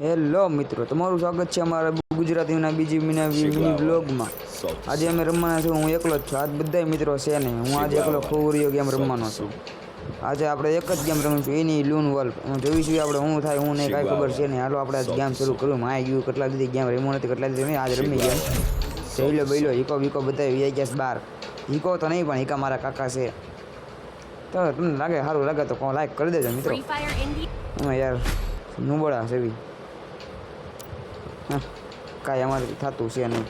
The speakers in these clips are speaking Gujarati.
હેલો મિત્રો તમારું સ્વાગત છે અમારા ગુજરાતીના બીજી વીકની બ્લોગમાં આજે અમે રમવાના છું હું એકલો જ છું. આજ બધા મિત્રો છે નહીં હું આજે એકલો ખોવરીયો ગેમ રમવાનો છું. આજે આપણે એક જ ગેમ રમીશું એની લૂન વલ્ફ હું જોઈશું આપણે શું થાય હું નહીં કાંઈ ખબર છે નહીં હાલો આપણે આજ ગેમ શરૂ કર્યું માય ગયું કેટલા દીધી ગેમ રમવું નથી કેટલા દીધી નહીં આજ રમી ગેમ જઈલો બઈલો હિકો વિકો બધા વી ગયા બાર હિકો તો નહીં પણ હિકા મારા કાકા છે. તો તમને લાગે સારું લાગે તો કોણ લાઈક કરી દેજો મિત્રો. અમે યાર નુબળા સેવી હા કાંઈ અમારે થતું છે નહીં.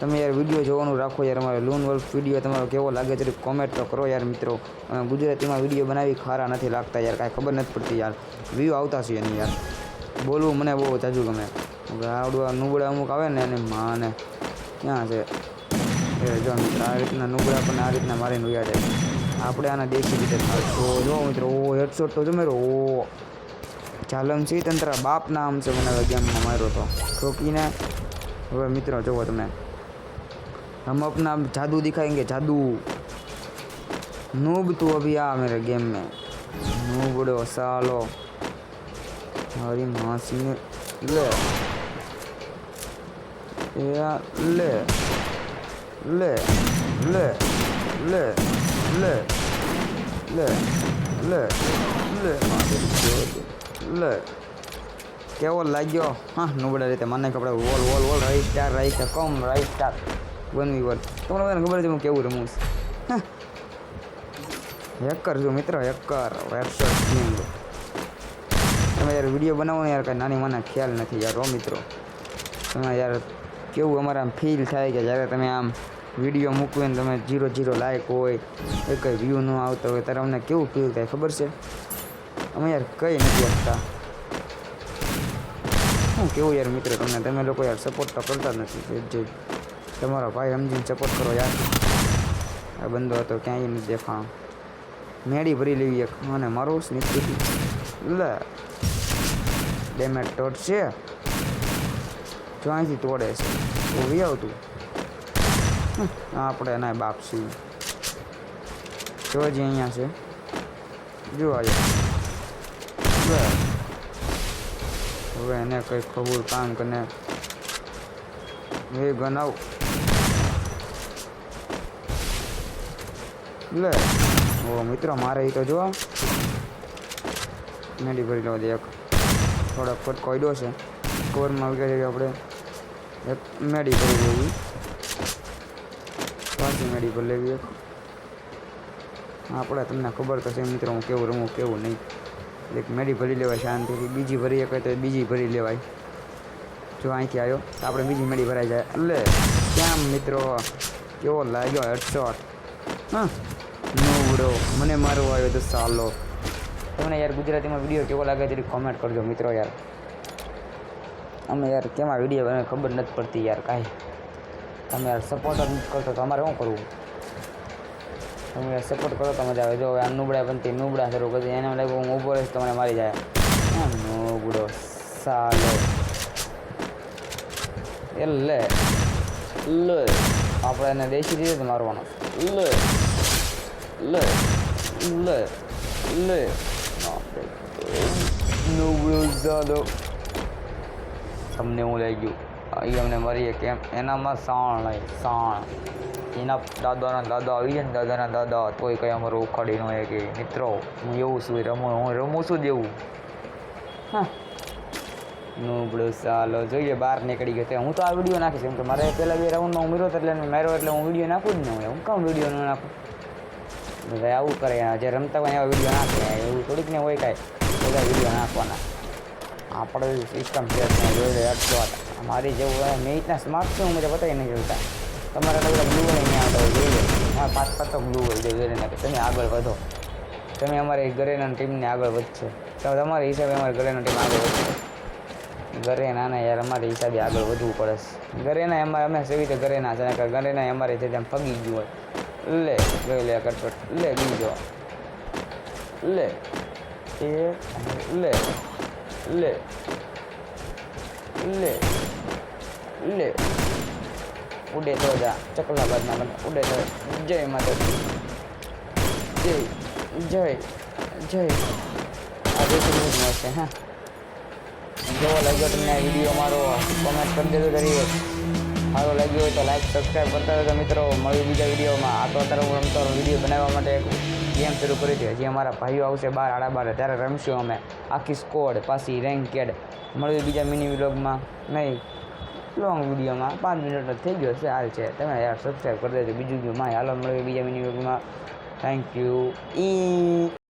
તમે યાર વીડિયો જોવાનું રાખો યાર, અમારો લૂન વલ્ફ વીડિયો તમારો કેવો લાગે છે કોમેન્ટ તો કરો યાર મિત્રો. ગુજરાતીમાં વીડિયો બનાવી ખારા નથી લાગતા યાર, કાંઈ ખબર નથી પડતી યાર. વ્યૂ આવતા છે એની યાર. બોલવું મને બહુ જાજુ ગમે. આવડવા નુબળા અમુક આવે ને એને માને. ક્યાં છે? જો મિત્ર, આ રીતના નુબળા પણ આ રીતના મારીને ઉયા આપણે આના દેશી રીતે જો મિત્રો ઓ હેડશોટ તો જમે ઓ જાલમસિંહ તંત્ર બાપ નામ છે મને ગેમમાં માર્યો હતો ઠોકીને હવે મિત્રો જુઓ તમે. હમ અપના જાદુ દિખાએંગે જાદુ. નૂબ તું અભી આ મેરે ગેમ મેં. નૂબડો સાલો મારી માસીને લે. એ લે લે લે લે લે લે લે લે, મારી જોડે. લે, કેવો લાગ્યો? હા, નબળા રીતે. મને ખબર wall wall wall right star right star com right star one V one તમને બધાને ખબર છે હું કેવું રમું છું. હેકર છું મિત્ર, હેકર. વેબસાઇટ તમે યાર વીડિયો બનાવો યાર, કાંઈ નાની મને ખ્યાલ નથી યાર રો મિત્રો. તમે યાર કેવું અમારે આમ ફીલ થાય કે જ્યારે તમે આમ વીડિયો મૂકવી ને, તમે જીરો જીરો લાઈક હોય કંઈ વ્યૂ ન આવતો હોય, ત્યારે અમને કેવું ફીલ થાય? ખબર છે? અમે યાર કંઈ નથી આપતા શું કેવું યાર મિત્ર તમને તમે લોકો યાર સપોર્ટ તો કરતા જ નથી જે જે તમારો ભાઈ સમજીને સપોર્ટ કરો યાર આ બંદો હતો ક્યાંય નથી દેખાણો મેળી ભરી લેવી એક અને મારું સ્નિપ લે ડેમેટ ટોટ છે જો અહીંથી તોડે છે ઊભી આવતું હમ, આપણે એના બાપ છીએ જો હજી અહીંયા છે જો અહીંયા લે હવે એને કંઈ ખબર કામ કને એ ગનાવ લે. ઓ મિત્ર, મારે એ તો જો. મેડી ભરી લેવા દે એક. થોડાક ફટકો કોયડો છે. કવરમાં આવી આપણે. એક મેડી ભરી લેવી. પાછી મેડી ભરી લેવી એક. આપણે તમને ખબર તો છે મિત્રો, હું કેવું રમું, કેવું નહીં. એક મેડી ભરી લેવાય શાંતિથી, બીજી ભરી એક તો બીજી ભરી લેવાય. જો અહીંથી આવ્યો તો આપણે બીજી મેડી ભરાઈ જાય. એટલે કેમ મિત્રો, કેવો લાગ્યો હેડશોટ હા નવડો મને મારો આવ્યો તો સાલો. તમને યાર ગુજરાતીમાં વીડિયો કેવો લાગે છે કોમેન્ટ કરજો મિત્રો યાર. અમે યાર કેમાં વીડિયો ખબર નથી પડતી યાર કાંઈ. તમે યાર સપોર્ટ કરતો તો અમારે શું કરવું? તમે યાર સપોર્ટ કરો તો મજા આવે. જો હવે આ નુબડા બનતી નુબડા શરૂ કરી એને લાગે હું ઊભો રહીશ તો મને મારી જાય. હા નુબડો સાલો. એ લે લે આપણે એને દેશી રીતે જ મારવાનો લે લે લે લે. નુબડો સાલો. તમને હું લઈ ગયું. અહીં અમને મળીએ કેમ? એનામાં સાણ નહીં સાણ. એના દાદાના દાદા આવી જાય ને દાદાના દાદા તોય કંઈ અમારું ઉખાડી ન કે મિત્રો, હું એવું છું રમું, હું રમું છું જેવું. હા. નુબડો ચાલો, જોઈએ, બહાર નીકળી ગયો હું તો આ વીડિયો નાખીશ એમ કે મારે પહેલાં બે રાઉન્ડમાં ઉમેરો એટલે માર્યો એટલે હું વીડિયો નાખું જ ને હું કામ વીડિયો ન નાખું? બધા આવું કરે જે રમતા હોય એવા વીડિયો નાખે. એવું થોડીક ને હોય કાંઈ. બધા વીડિયો નાખવાના. આપણે સિસ્ટમ છે મારી જેવું મેં રીતના સ્માર્ટ છું મુજબ બતાવી નહીં જોતા. તમારા તો બધા હોય નહીં આવતા હોય જોઈ હા પાંચ પાંચ તો બ્લુ હોય લઈને કે તમે આગળ વધો. તમે અમારી ઘરેના ટીમને આગળ વધશે. તો તમારા હિસાબે અમારી ઘરેના ટીમ આગળ વધશે ઘરે નાના યાર, અમારે હિસાબે આગળ વધવું પડે છે ઘરેના અમારે અમે સેવી રીતે ઘરેના છે, નકર ઘરેના અમારે છે તેમ ફગી ગયું હોય. લે ગઈ લે કટપટ લે, બીજો. લે. એ, લે. લે. લે. લે. ઉડે તો જા ચકલાબાદના બને ઉડે તો જય માતાજી. જય જય જય. આ દેશી મળશે હા. જોવા લાગ્યો તમને આ વીડિયો મારો? કોમેન્ટ કરી દેજો કરીએ સારો લાગ્યો હોય તો લાઈક સબસ્ક્રાઈબ કરતા રહેજો મિત્રો. મળ્યું બીજા વિડીયોમાં. આ તો અત્યારે હું રમતો વીડિયો બનાવવા માટે એક ગેમ શરૂ કરી છે હજી અમારા ભાઈઓ આવશે બાર, આડા બાર. ત્યારે રમશું અમે. આખી સ્કોડ પાછી રેન્કેડ મળ્યું બીજા મિની વિલોગમાં નહીં. લોંગ વિડીયોમાં પાંચ મિનિટનો થઈ ગયો છે, હાલ છે. તમે યાર સબસ્ક્રાઈબ કરી દેજો. બીજું ગયું માં હાલો મળે બીજા મિનિટમાં થેન્ક યુ ઈ